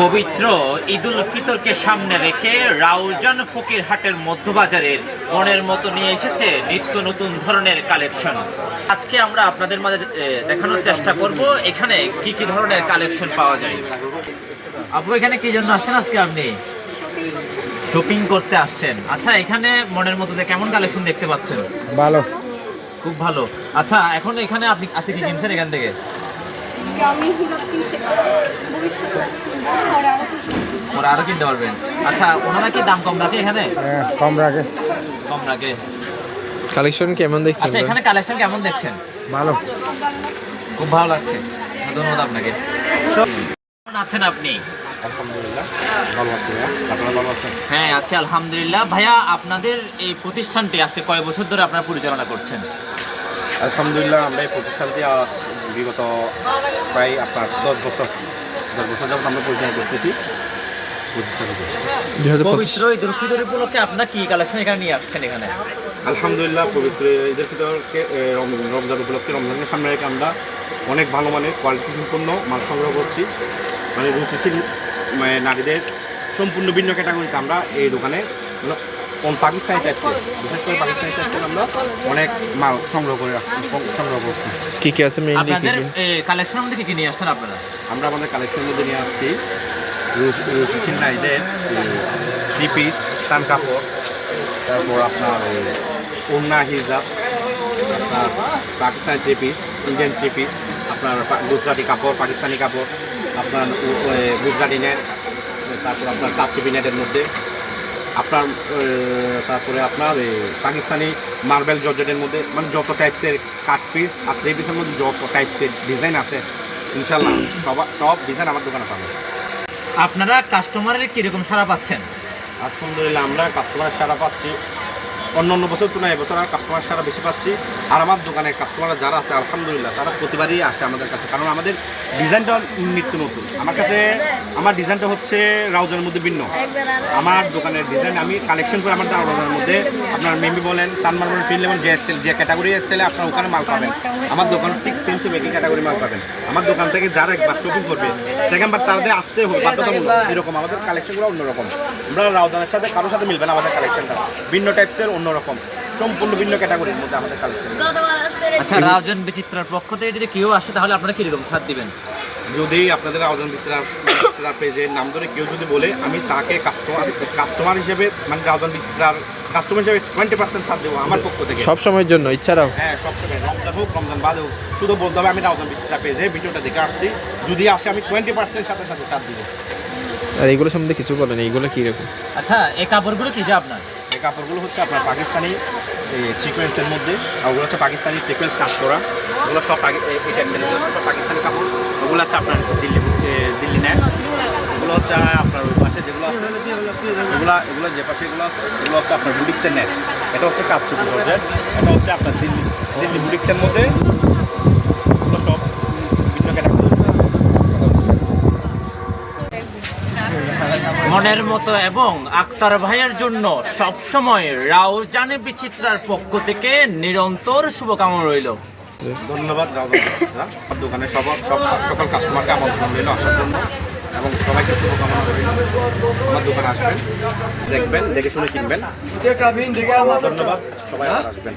পবিত্র ঈদুল ফিতরকে সামনে রেখে রাউজান ফকির হাটের মধ্যবাজারের মনের মতো নিয়ে এসেছে নিত্য নতুন ধরনের কালেকশন। আজকে আমরা আপনাদের মাঝে দেখানোর চেষ্টা করব এখানে কি কি ধরনের কালেকশন পাওয়া যায়। আপু এখানে কি জন্য আসছেন আজকে আপনি? শপিং করতে। আসছেন। আচ্ছা এখানে মনের মতো কেমন কালেকশন দেখতে পাচ্ছেন? ভালো। খুব ভালো। আচ্ছা এখন এখানে আপনি আজকে কি কিনছেন এখান থেকে? আমি হিজাব কিনছি। পরে আরও কিনতে পারবেন। আচ্ছা ওনারা কি দাম কম রাখে এখানে? হ্যাঁ কম রাখে। কম রাখে। কালেকশন কেমন দেখছেন আচ্ছা এখানে কালেকশন কেমন দেখছেন? ভালো। খুব ভালো লাগছে। ধন্যবাদ আপনাকে। কেমন আছেন আপনি? হ্যাঁ আছি আলহামদুলিল্লাহ। ভাইয়া আপনাদের এই প্রতিষ্ঠানটি আজকে কয় বছর ধরে আপনারা পরিচালনা করছেন? আলহামদুলিল্লাহ আমরা এই প্রতিষ্ঠানটি বিগত প্রায় আপনার দশ বছর দশ বছর যাবত আমরা পরিচালনা করতেছি। পবিত্র ঈদুল ফিতর উপলক্ষে আপনার কি কালেকশন এখানে নিয়ে আসছেন এখানে? আলহামদুলিল্লাহ পবিত্র ঈদের ভিতরকে রমজান উপলক্ষে রমজানের সামনে রেখে আমরা অনেক ভালো মানের কোয়ালিটি সম্পন্ন মাল সংগ্রহ করছি। মানে রুচিশীল মানে নারীদের সম্পূর্ণ ভিন্ন ক্যাটাগরিতে আমরা এই দোকানে কোন পাকিস্তানি টাইপের বিশেষ করে পাকিস্তানি টাইপের আমরা অনেক মাল সংগ্রহ করে সংগ্রহ করছি। কি কি আছে মেইনলি কি আপনাদের কি? কালেকশনের মধ্যে কি কি নিয়ে আসছেন আপনারা? আমরা আমাদের কালেকশনের মধ্যে নিয়ে আসছি নারীদের থ্রি পিস টান কাপড় তারপর আপনার ওড়না হিজাব আপনার Pakistani three piece Indian three piece আপনার গুজরাটি কাপড় পাকিস্তানি কাপড় আপনার গুজরাটি নেট তারপর আপনার কাপচুপি নেটের মধ্যে আপনার তারপরে আপনার পাকিস্তানি মার্বেল জর্জেটের মধ্যে মানে যত টাইপসের কাট পিস আর থ্রি পিসের মধ্যে যত টাইপসের ডিজাইন আছে ইনশাল্লাহ সব সব ডিজাইন আমার দোকানে পাবেন। আপনারা কাস্টমারের কীরকম সারা পাচ্ছেন? আলহামদুলিল্লাহ আমরা কাস্টমারের সারা পাচ্ছি। অন্য অন্য বছর তুলনায় এবছর আর কাস্টমার সারা বেশি পাচ্ছি। আর আমার দোকানে কাস্টমার যারা আছে, আলহামদুলিল্লাহ, তারা প্রতিবারই আসে আমাদের কাছে। কারণ আমাদের ডিজাইনটা নিত্য নতুন। আমার কাছে, আমার ডিজাইনটা হচ্ছে রাউজানের মধ্যে ভিন্ন। আমার দোকানের ডিজাইন আমি কালেকশন করে আমার রাউজানের মধ্যে আপনার মেমি বলেন সানমার বলেন ফিল লেমন যে স্টাইল যে ক্যাটাগরি স্টাইলে আপনার ওখানে মাল পাবেন। আমার দোকান ঠিক সেম সেম একই ক্যাটাগরি মাল পাবেন। আমার দোকান থেকে যারা একবার শপিং করবে সেকেন্ডবার তাদের আসতে হবে, বাধ্যতামূলক। এরকম আমাদের কালেকশনগুলো অন্যরকম। আমরা রাউজানের সাথে, কারোর সাথে মিলবে না আমাদের কালেকশনটা ভিন্ন টাইপসের অন্যরকম সম্পূর্ণ ভিন্ন ক্যাটাগরির মধ্যে আমাদের কালেকশন আচ্ছা রাজন বিচিত্রার পক্ষ থেকে যদি কেউ আসে তাহলে আপনারা কীরকম ছাড় দিবেন? যদি আপনাদের আবেদন বিচরা পেজের নাম ধরে কেউ যদি বলে আমি তাকে কাস্টমার কাস্টমার হিসেবে মানে আবেদন বিচিত্রার কাস্টমার হিসেবে টোয়েন্টি পার্সেন্ট ছাড় দেবো আমার পক্ষ থেকে। সব সময়ের জন্য ইচ্ছারাও হ্যাঁ সবসময় রমজান হোক রমজান বাদে হোক শুধু বলতে হবে আমি রাউজান বিচিত্রা পেজে ভিডিওটা দেখে আসছি। যদি আসে আমি টোয়েন্টি পার্সেন্ট সাথে সাথে ছাড় দিব। আর এইগুলো সম্বন্ধে কিছু বলেন এইগুলো কি রকম আচ্ছা এই কাপড়গুলো কি যে আপনার? কাপড়গুলো হচ্ছে আপনার পাকিস্তানি সিকোয়েন্সের মধ্যে ওগুলো হচ্ছে পাকিস্তানি সিকোয়েন্স কাজ করা। ওগুলো সব পাকিস্তানি কাপড়। ওগুলো হচ্ছে আপনার দিল্লি দিল্লি নেয়। ওগুলো হচ্ছে আপনার ওই পাশে যেগুলো আছে, এগুলো এগুলো যে পাশে এগুলো আছে, এগুলো হচ্ছে আপনার বুটিক্সের নেট এটা হচ্ছে কাপচুপি জর্জেট এটা হচ্ছে আপনার দিল্লি দিল্লি বুটিক্সের মধ্যে এগুলো সব বিভিন্ন ক্যাটাগরি মনের মতো এবং আক্তার ভাইয়ের জন্য সবসময় রাউজানে বিচিত্রার পক্ষ থেকে নিরন্তর শুভকামনা রইল। ধন্যবাদ বিচিত্রা। দোকানে সব সকল কাস্টমারকে আমন্ত্রণ রইল আসার জন্য এবং সবাইকে শুভকামনা রইল। আমার দোকানে আসবেন, দেখবেন, দেখে শুনে কিনবেন। ধন্যবাদ, সবাই আসবেন।